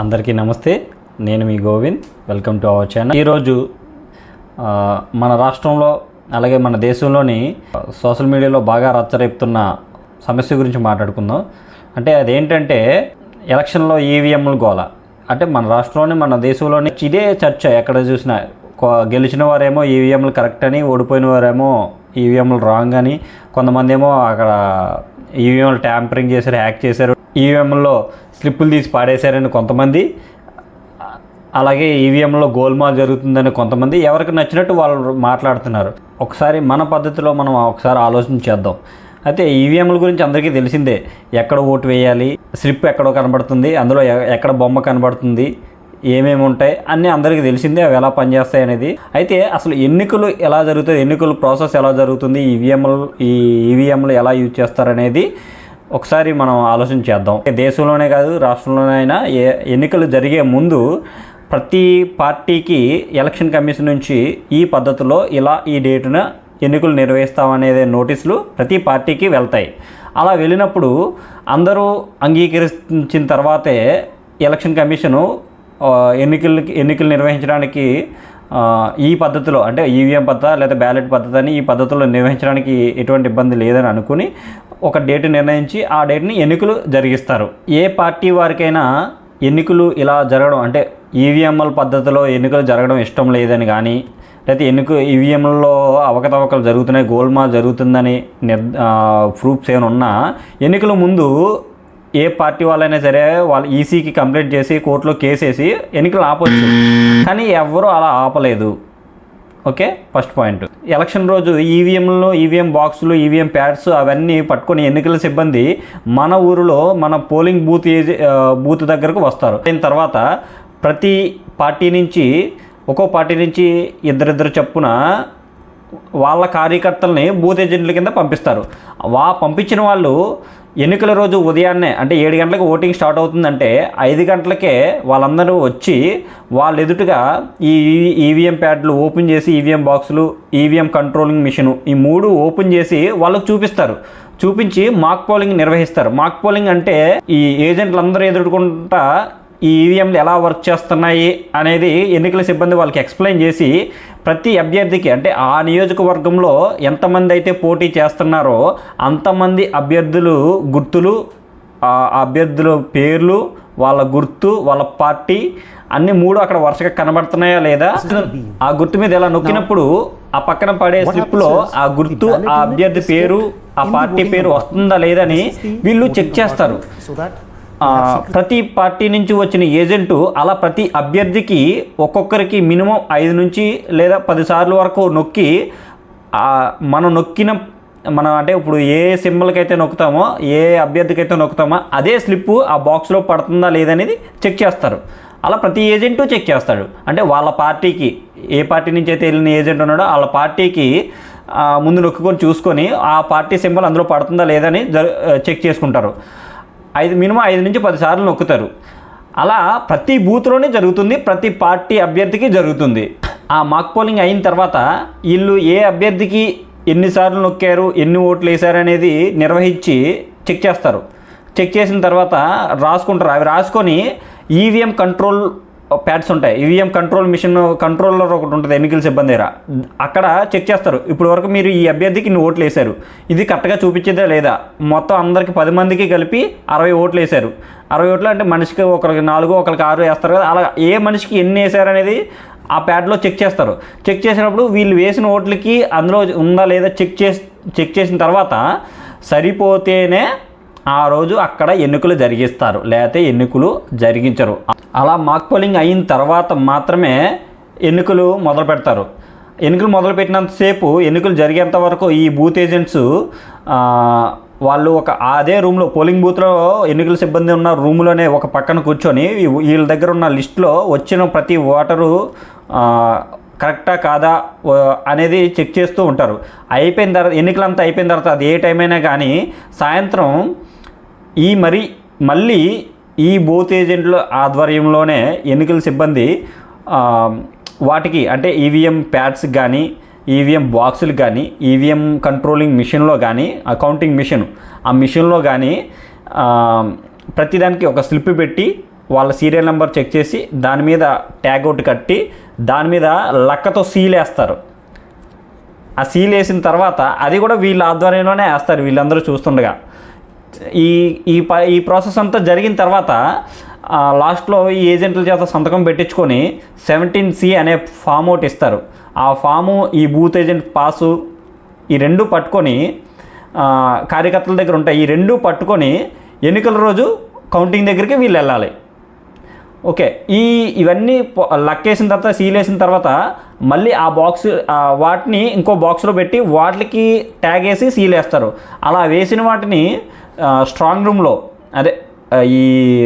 అందరికీ నమస్తే. నేను మీ Govind. Welcome to our channel. ఈరోజు మన రాష్ట్రంలో అలాగే మన దేశంలోని సోషల్ మీడియాలో బాగా రచ్చరేపుతున్న సమస్య గురించి మాట్లాడుకుందాం. అంటే అదేంటంటే ఎలక్షన్లో ఈవీఎంలు గోల. అంటే మన రాష్ట్రంలోని మన దేశంలోని ఇదే చర్చ. ఎక్కడ చూసినా గెలిచిన వారేమో ఈవీఎంలు కరెక్ట్ అని ఓడిపోయిన వారేమో ఈవీఎంలు రాంగ్ అని కొంతమంది ఏమో అక్కడ ఈవీఎంలు ట్యాంపరింగ్ చేశారు హ్యాక్ చేశారు ఈవీఎంలో స్లిప్పులు తీసి పాడేశారని కొంతమంది. అలాగే ఈవీఎంలో గోల్మాల్ జరుగుతుందని కొంతమంది. ఎవరికి నచ్చినట్టు వాళ్ళు మాట్లాడుతున్నారు. ఒకసారి మన పద్ధతిలో మనం ఒకసారి ఆలోచన చేద్దాం. అయితే ఈవీఎంల గురించి అందరికీ తెలిసిందే. ఎక్కడ ఓటు వేయాలి? స్లిప్ ఎక్కడో కనబడుతుంది. అందులో ఎ- ఎక్కడ బొమ్మ కనబడుతుంది? ఏమేమి ఉంటాయి? అన్నీ అందరికీ తెలిసిందే అవి ఎలా పనిచేస్తాయి అనేది. అయితే అసలు ఎన్నికలు ఎలా జరుగుతాయి? ఎన్నికల ప్రాసెస్ ఎలా జరుగుతుంది? ఈవీఎంలు ఈ ఈవీఎంలు ఎలా యూజ్ చేస్తారనేది ఒకసారి మనం ఆలోచన చేద్దాం. దేశంలోనే కాదు రాష్ట్రంలోనే అయినా ఎన్నికలు జరిగే ముందు ప్రతి పార్టీకి ఎలక్షన్ కమిషన్ నుంచి ఈ పద్ధతిలో ఇలా ఈ డేటున ఎన్నికలు నిర్వహిస్తామనేది నోటీసులు ప్రతి పార్టీకి వెళ్తాయి. అలా వెళ్ళినప్పుడు అందరూ అంగీకరించిన తర్వాతే ఎలక్షన్ కమిషను ఎన్నికలకి ఎన్నికలు నిర్వహించడానికి ఈ పద్ధతిలో అంటే ఈవీఎం పద్ధతి లేదా బ్యాలెట్ పద్ధతి అని ఈ పద్ధతిలో నిర్వహించడానికి ఎటువంటి ఇబ్బంది లేదని అనుకుని ఒక డేట్ నిర్ణయించి ఆ డేట్ని ఎన్నికలు జరిగిస్తారు. ఏ పార్టీ వారికైనా ఎన్నికలు ఇలా జరగడం అంటే ఈవీఎంఎల్ పద్ధతిలో ఎన్నికలు జరగడం ఇష్టం లేదని కానీ లేకపోతే ఎన్నిక ఈవీఎంలలో అవకతవకలు జరుగుతున్నాయి గోల్మాల్ జరుగుతుందని నిర్ ప్రూఫ్స్ ఏమైనా ఉన్నా ఎన్నికల ముందు ఏ పార్టీ వాళ్ళైనా సరే వాళ్ళు ఈసీకి కంప్లైంట్ చేసి కోర్టులో కేసేసి ఎన్నికలు ఆపొచ్చు. కానీ ఎవరు అలా ఆపలేదు. Okay first point. ఎలక్షన్ రోజు ఈవీఎంలు ఈవీఎం బాక్సులు ఈవీఎం ప్యాడ్స్ అవన్నీ పట్టుకొని ఎన్నికల సిబ్బంది మన ఊరిలో మన పోలింగ్ బూత్ ఏజె బూత్ దగ్గరకు వస్తారు. దాని తర్వాత ప్రతి పార్టీ నుంచి ఒక్కో పార్టీ నుంచి ఇద్దరిద్దరు చెప్పున వాళ్ళ కార్యకర్తల్ని బూత్ ఏజెంట్ల కింద పంపిస్తారు. వా పంపించిన వాళ్ళు ఎన్నికల రోజు ఉదయాన్నే అంటే ఏడు గంటలకు ఓటింగ్ స్టార్ట్ అవుతుందంటే ఐదు గంటలకే వాళ్ళందరూ వచ్చి వాళ్ళ ఎదుటగా ఈ ఈవీఎం ప్యాడ్లు ఓపెన్ చేసి ఈవీఎం బాక్సులు ఈవీఎం కంట్రోలింగ్ మిషన్ ఈ మూడు ఓపెన్ చేసి వాళ్ళకు చూపిస్తారు. చూపించి మాక్ పోలింగ్ నిర్వహిస్తారు. మాక్ పోలింగ్ అంటే ఈ ఏజెంట్లందరూ ఎదుర్కొంటా ఈ ఈవీఎంలు ఎలా వర్క్ చేస్తున్నాయి అనేది ఎన్నికల సిబ్బంది వాళ్ళకి ఎక్స్ప్లెయిన్ చేసి ప్రతి అభ్యర్థికి అంటే ఆ నియోజకవర్గంలో ఎంతమంది అయితే పోటీ చేస్తున్నారో అంతమంది అభ్యర్థులు గుర్తులు ఆ అభ్యర్థుల పేర్లు వాళ్ళ గుర్తు వాళ్ళ పార్టీ అన్ని మూడు అక్కడ వరుసగా కనబడుతున్నాయా లేదా? ఆ గుర్తు మీద ఎలా నొక్కినప్పుడు ఆ పక్కన పడే స్లిప్లో ఆ గుర్తు ఆ అభ్యర్థి పేరు ఆ పార్టీ పేరు వస్తుందా లేదని వీళ్ళు చెక్ చేస్తారు. ప్రతి పార్టీ నుంచి వచ్చిన ఏజెంటు అలా ప్రతి అభ్యర్థికి ఒక్కొక్కరికి మినిమం ఐదు నుంచి లేదా పది సార్లు వరకు నొక్కి మనం నొక్కిన మనం అంటే ఇప్పుడు ఏ సింబల్కి అయితే నొక్కుతామో ఏ అభ్యర్థికి అయితే నొక్కుతామో అదే స్లిప్ ఆ బాక్స్లో పడుతుందా లేదనేది చెక్ చేస్తారు. అలా ప్రతి ఏజెంటు చెక్ చేస్తాడు. అంటే వాళ్ళ పార్టీకి ఏ పార్టీ నుంచి అయితే వెళ్ళిన ఏజెంట్ ఉన్నాడో వాళ్ళ పార్టీకి ముందు నొక్కుకొని చూసుకొని ఆ పార్టీ సింబల్ అందులో పడుతుందా లేదని చెక్ చేసుకుంటారు. ఐదు మినిమం ఐదు నుంచి పది సార్లు నొక్కుతారు. అలా ప్రతి బూత్లోనే జరుగుతుంది ప్రతి పార్టీ అభ్యర్థికి జరుగుతుంది. ఆ మాక్ పోలింగ్ అయిన తర్వాత వీళ్ళు ఏ అభ్యర్థికి ఎన్నిసార్లు నొక్కారు ఎన్ని ఓట్లు వేశారు అనేది నిర్వహించి చెక్ చేస్తారు. చెక్ చేసిన తర్వాత రాసుకుంటారు. అవి రాసుకొని ఈవీఎం కంట్రోల్ ప్యాడ్స్ ఉంటాయి. ఈవీఎం కంట్రోల్ మిషన్ కంట్రోలర్ ఒకటి ఉంటుంది ఎన్నికల సిబ్బంది దగ్గర. అక్కడ చెక్ చేస్తారు. ఇప్పుడు వరకు మీరు ఈ అభ్యర్థికి ఇన్ని ఓట్లు వేశారు. ఇది కరెక్ట్గా చూపించేదే లేదా? మొత్తం అందరికి పది మందికి కలిపి అరవై ఓట్లు వేశారు. అరవై ఓట్లు అంటే మనిషికి ఒకరికి నాలుగు ఒకరికి ఆరు వేస్తారు కదా. అలా ఏ మనిషికి ఎన్ని వేశారు అనేది ఆ ప్యాడ్లో చెక్ చేస్తారు. చెక్ చేసినప్పుడు వీళ్ళు వేసిన ఓట్లకి అందులో ఉందా లేదా చెక్ చేసి చెక్ చేసిన తర్వాత సరిపోతేనే ఆ రోజు అక్కడ ఎన్నికలు జరిగిస్తారు. లేకపోతే ఎన్నికలు జరిగించరు. అలా మాక్ పోలింగ్ అయిన తర్వాత మాత్రమే ఎన్నికలు మొదలు పెడతారు. ఎన్నికలు మొదలుపెట్టినంతసేపు ఎన్నికలు జరిగేంత వరకు ఈ బూత్ ఏజెంట్స్ వాళ్ళు ఒక అదే రూమ్లో పోలింగ్ బూత్లో ఎన్నికల సిబ్బంది ఉన్న రూమ్లోనే ఒక పక్కన కూర్చొని వీళ్ళ దగ్గర ఉన్న లిస్టులో వచ్చిన ప్రతి ఓటరు కరెక్టా కాదా అనేది చెక్ చేస్తూ ఉంటారు. అయిపోయిన తర్వాత ఎన్నికలంతా అయిపోయిన తర్వాత అది ఏ టైం అయినా కానీ సాయంత్రం ఈ మరి మళ్ళీ ఈ బూత్ ఏజెంట్ల ఆధ్వర్యంలోనే ఎన్నికల సిబ్బంది వాటికి అంటే ఈవీఎం ప్యాడ్స్ కానీ ఈవీఎం బాక్సులు కానీ ఈవీఎం కంట్రోలింగ్ మిషన్లో కానీ అకౌంటింగ్ మిషన్ ఆ మిషన్లో కానీ ప్రతిదానికి ఒక స్లిప్ పెట్టి వాళ్ళ సీరియల్ నెంబర్ చెక్ చేసి దాని మీద ట్యాగ్ అవుట్ కట్టి దాని మీద లక్కతో సీల్ వేస్తారు. ఆ సీల్ వేసిన తర్వాత అది కూడా వీళ్ళ ఆధ్వర్యంలోనే వేస్తారు వీళ్ళందరూ చూస్తుండగా. ఈ ఈ ప ఈ ప్రాసెస్ అంతా జరిగిన తర్వాత లాస్ట్లో ఈ ఏజెంట్ల చేత సంతకం పెట్టించుకొని సెవెంటీన్ సి అనే ఫామ్ ఒకటి ఇస్తారు. ఆ ఫాము ఈ బూత్ ఏజెంట్ పాసు ఈ రెండు పట్టుకొని కార్యకర్తల దగ్గర ఉంటాయి. ఈ రెండు పట్టుకొని ఎన్నికల రోజు కౌంటింగ్ దగ్గరికి వీళ్ళు వెళ్ళాలి. ఓకే. ఈ ఇవన్నీ లక్కేసిన తర్వాత సీల్ వేసిన తర్వాత మళ్ళీ ఆ బాక్స్ వాటిని ఇంకో బాక్స్లో పెట్టి వాటికి ట్యాగ్ వేసి సీల్ వేస్తారు. అలా వేసిన వాటిని స్ట్రాంగ్ రూమ్లో అదే ఈ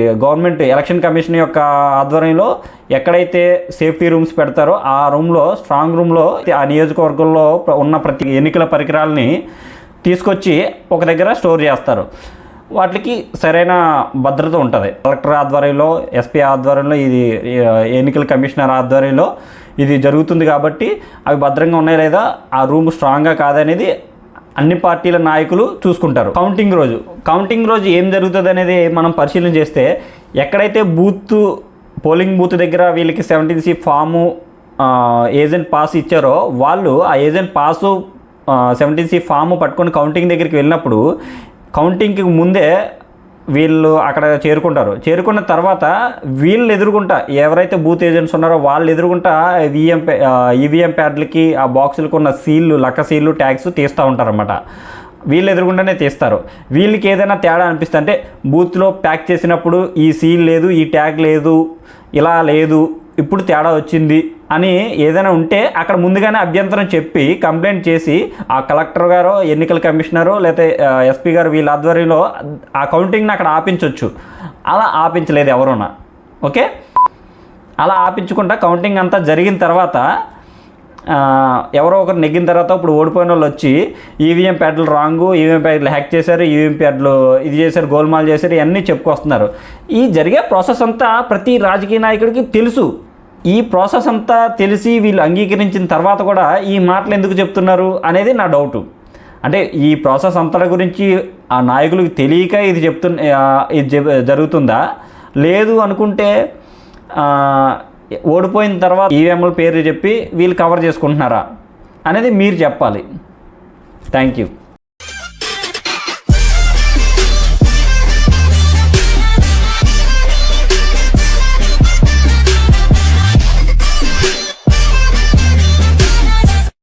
గవర్నమెంట్ ఎలక్షన్ కమిషన్ యొక్క ఆధ్వర్యంలో ఎక్కడైతే సేఫ్టీ రూమ్స్ పెడతారో ఆ రూమ్లో స్ట్రాంగ్ రూమ్లో ఆ నియోజకవర్గంలో ఉన్న ప్రతి ఎన్నికల పరికరాలని తీసుకొచ్చి ఒక దగ్గర స్టోర్ చేస్తారు. వాటికి సరైన భద్రత ఉంటుంది. కలెక్టర్ ఆధ్వర్యంలో ఎస్పీ ఆధ్వర్యంలో ఇది ఎన్నికల కమిషనర్ ఆధ్వర్యంలో ఇది జరుగుతుంది కాబట్టి అవి భద్రంగా ఉన్నాయా లేదా ఆ రూమ్ స్ట్రాంగ్గా కాదనేది అన్ని పార్టీల నాయకులు చూసుకుంటారు. కౌంటింగ్ రోజు. కౌంటింగ్ రోజు ఏం జరుగుతుంది అనేది మనం పరిశీలన చేస్తే ఎక్కడైతే బూత్ పోలింగ్ బూత్ దగ్గర వీళ్ళకి seventeen C form agent pass ఇచ్చారో వాళ్ళు ఆ agent pass seventeen C form పట్టుకొని కౌంటింగ్ దగ్గరికి వెళ్ళినప్పుడు కౌంటింగ్కి ముందే వీళ్ళు అక్కడ చేరుకుంటారు. చేరుకున్న తర్వాత వీళ్ళు ఎదురుకుంటా ఎవరైతే బూత్ ఏజెంట్స్ ఉన్నారో వాళ్ళు ఎదురుకుంటా విఎం ఈవీఎం ప్యాడ్లకి ఆ బాక్సులకు ఉన్న సీళ్ళు లక్క సీళ్ళు ట్యాగ్స్ తీస్తూ ఉంటారన్నమాట. వీళ్ళు ఎదురుకుండానే తీస్తారు. వీళ్ళకి ఏదైనా తేడా అనిపిస్తే అంటే బూత్లో ప్యాక్ చేసినప్పుడు ఈ సీల్ లేదు ఈ ట్యాగ్ లేదు ఇలా లేదు ఇప్పుడు తేడా వచ్చింది అని ఏదైనా ఉంటే అక్కడ ముందుగానే అభ్యంతరం చెప్పి కంప్లైంట్ చేసి ఆ కలెక్టర్ గారో ఎన్నికల కమిషనరో లేకపోతే ఎస్పీ గారు వీళ్ళ ఆధ్వర్యంలో ఆ కౌంటింగ్ని అక్కడ ఆపించవచ్చు అలా ఆపించలేదు ఎవరున్నా. ఓకే? అలా ఆపించకుండా కౌంటింగ్ అంతా జరిగిన తర్వాత ఎవరో ఒకరు నెగ్గిన తర్వాత ఇప్పుడు ఓడిపోయిన వాళ్ళు వచ్చి ఈవీఎం ప్యాడ్లు రాంగు ఈవీఎం ప్యాడ్లు హ్యాక్ చేశారు ఈవీఎం ప్యాడ్లు ఇది చేశారు గోల్మాల్ చేశారు ఇవన్నీ చెప్పుకొస్తున్నారు. ఈ జరిగే ప్రాసెస్ అంతా ప్రతి రాజకీయ నాయకుడికి తెలుసు. ఈ ప్రాసెస్ అంతా తెలిసి వీళ్ళు అంగీకరించిన తర్వాత కూడా ఈ మాటలు ఎందుకు చెప్తున్నారు అనేది నా డౌటు అంటే ఈ ప్రాసెస్ అంతటి గురించి ఆ నాయకులకు తెలియక ఇది చెప్తు ఇది జరుగుతుందా? లేదు అనుకుంటే ఓడిపోయిన తర్వాత ఈవీఎంల పేరు చెప్పి వీళ్ళు కవర్ చేసుకుంటున్నారా? అనేది మీరు చెప్పాలి. Thank you